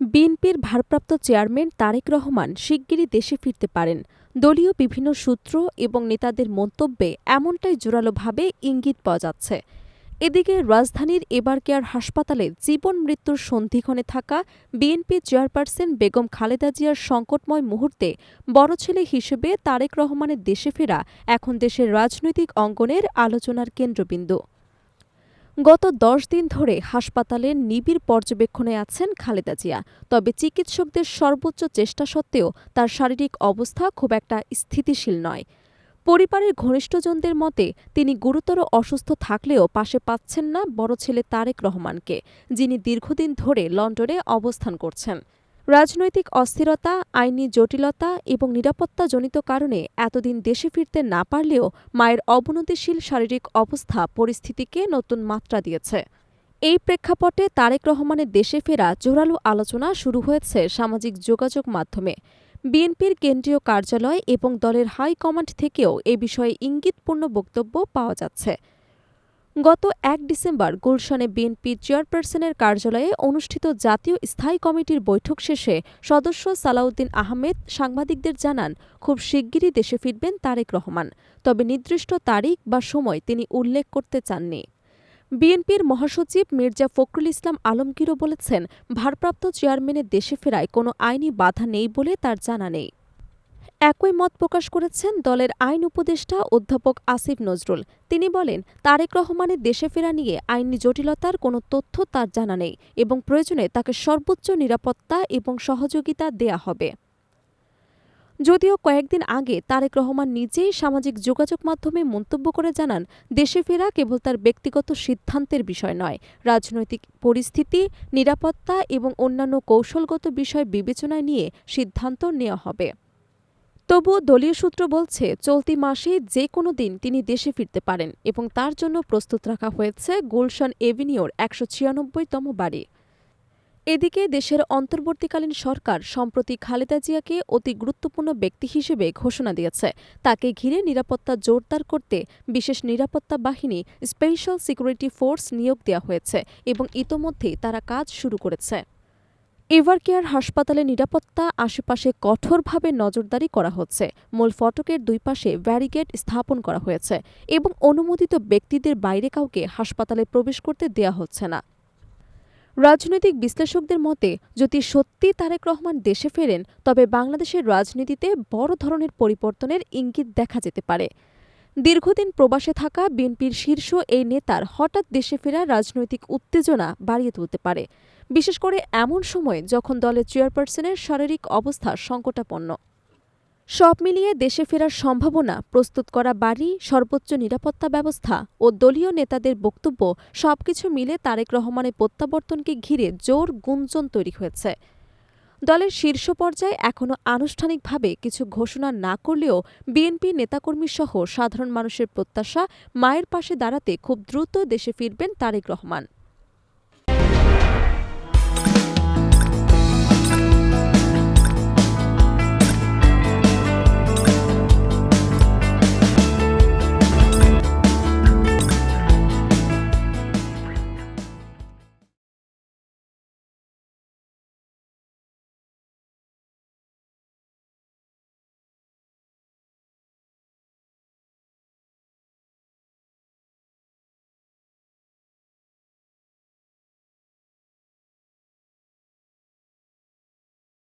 বিএনপির ভারপ্রাপ্ত চেয়ারম্যান তারেক রহমান শিগগিরই দেশে ফিরতে পারেন। দলীয় বিভিন্ন সূত্র এবং নেতাদের মন্তব্যে এমনটাই জোরালোভাবে ইঙ্গিত পাওয়া যাচ্ছে। এদিকে রাজধানীর এবারকেয়ার হাসপাতালে জীবন মৃত্যুর সন্ধিক্ষণে থাকা বিএনপি চেয়ারপারসন বেগম খালেদা জিয়ার সংকটময় মুহূর্তে বড় ছেলে হিসেবে তারেক রহমানের দেশে ফেরা এখন দেশের রাজনৈতিক অঙ্গনের আলোচনার কেন্দ্রবিন্দু। গত দশ দিন ধরে হাসপাতালে নিবিড় পর্যবেক্ষণে আছেন খালেদা জিয়া। তবে চিকিৎসকদের সর্বোচ্চ চেষ্টা সত্ত্বেও তার শারীরিক অবস্থা খুব একটা স্থিতিশীল নয়। পরিবারের ঘনিষ্ঠজনদের মতে, তিনি গুরুতর অসুস্থ থাকলেও পাশে পাচ্ছেন না বড় ছেলে তারেক রহমানকে, যিনি দীর্ঘদিন ধরে লন্ডনে অবস্থান করছেন। রাজনৈতিক অস্থিরতা, আইনি জটিলতা এবং নিরাপত্তাজনিত কারণে এতদিন দেশে ফিরতে না পারলেও মায়ের অবনতিশীল শারীরিক অবস্থা পরিস্থিতিকে নতুন মাত্রা দিয়েছে। এই প্রেক্ষাপটে তারেক রহমানের দেশে ফেরা জোরালো আলোচনা শুরু হয়েছে সামাজিক যোগাযোগ মাধ্যমে। বিএনপির কেন্দ্রীয় কার্যালয় এবং দলের হাইকমান্ড থেকেও এ বিষয়ে ইঙ্গিতপূর্ণ বক্তব্য পাওয়া যাচ্ছে। গত এক ডিসেম্বর গুলশানে বিএনপি চেয়ারপারসনের কার্যালয়ে অনুষ্ঠিত জাতীয় স্থায়ী কমিটির বৈঠক শেষে সদস্য সালাউদ্দিন আহমেদ সাংবাদিকদের জানান, খুব শিগগিরই দেশে ফিরবেন তারেক রহমান। তবে নির্দিষ্ট তারিখ বা সময় তিনি উল্লেখ করতে চাননি। বিএনপির মহাসচিব মির্জা ফখরুল ইসলাম আলমগীরও বলেছেন, ভারপ্রাপ্ত চেয়ারম্যানের দেশে ফেরায় কোনো আইনি বাধা নেই বলে তার জানা নেই। একই মত প্রকাশ করেছেন দলের আইন উপদেষ্টা অধ্যাপক আসিফ নজরুল। তিনি বলেন, তারেক রহমানের দেশে ফেরা নিয়ে আইনি জটিলতার কোনো তথ্য তার জানা নেই এবং প্রয়োজনে তাকে সর্বোচ্চ নিরাপত্তা এবং সহযোগিতা দেয়া হবে। যদিও কয়েকদিন আগে তারেক রহমান নিজেই সামাজিক যোগাযোগ মাধ্যমে মন্তব্য করে জানান, দেশে ফেরা কেবল তার ব্যক্তিগত সিদ্ধান্তের বিষয় নয়। রাজনৈতিক পরিস্থিতি, নিরাপত্তা এবং অন্যান্য কৌশলগত বিষয় বিবেচনায় নিয়ে সিদ্ধান্ত নেওয়া হবে। তবুও দলীয় সূত্র বলছে, চলতি মাসে যে কোনো দিন তিনি দেশে ফিরতে পারেন এবং তার জন্য প্রস্তুত রাখা হয়েছে গুলশান এভিনিউর একশো ছিয়ানব্বইতম বাড়ি। এদিকে দেশের অন্তর্বর্তীকালীন সরকার সম্প্রতি খালেদা জিয়াকে অতি গুরুত্বপূর্ণ ব্যক্তি হিসেবে ঘোষণা দিয়েছে। তাকে ঘিরে নিরাপত্তা জোরদার করতে বিশেষ নিরাপত্তা বাহিনী স্পেশাল সিকিউরিটি ফোর্স নিয়োগ দেওয়া হয়েছে এবং ইতোমধ্যেই তারা কাজ শুরু করেছে। এভারকেয়ার হাসপাতালে নিরাপত্তা আশেপাশে কঠোরভাবে নজরদারি করা হচ্ছে। মূল ফটকের দুই পাশে ব্যারিকেড স্থাপন করা হয়েছে এবং অনুমোদিত ব্যক্তিদের বাইরে কাউকে হাসপাতালে প্রবেশ করতে দেয়া হচ্ছে না। রাজনৈতিক বিশ্লেষকদের মতে, যদি সত্যি তারেক রহমান দেশে ফেরেন, তবে বাংলাদেশের রাজনীতিতে বড় ধরনের পরিবর্তনের ইঙ্গিত দেখা যেতে পারে। দীর্ঘদিন প্রবাসে থাকা বিএনপির শীর্ষ এই নেতার হঠাৎ দেশে ফেরা রাজনৈতিক উত্তেজনা বাড়িয়ে তুলতে পারে। বিশেষ করে এমন সময় যখন দলের চেয়ারপারসনের শারীরিক অবস্থা সংকটাপন্ন। সব মিলিয়ে দেশে ফেরার সম্ভাবনা, প্রস্তুত করা বাড়ি, সর্বোচ্চ নিরাপত্তা ব্যবস্থা ও দলীয় নেতাদের বক্তব্য সবকিছু মিলে তারেক রহমানের প্রত্যাবর্তনকে ঘিরে জোর গুঞ্জন তৈরি হয়েছে। দলের শীর্ষ পর্যায়ে এখনও আনুষ্ঠানিকভাবে কিছু ঘোষণা না করলেও বিএনপি নেতাকর্মী সহ সাধারণ মানুষের প্রত্যাশা মায়ের পাশে দাঁড়াতে খুব দ্রুত দেশে ফিরবেন তারেক রহমান।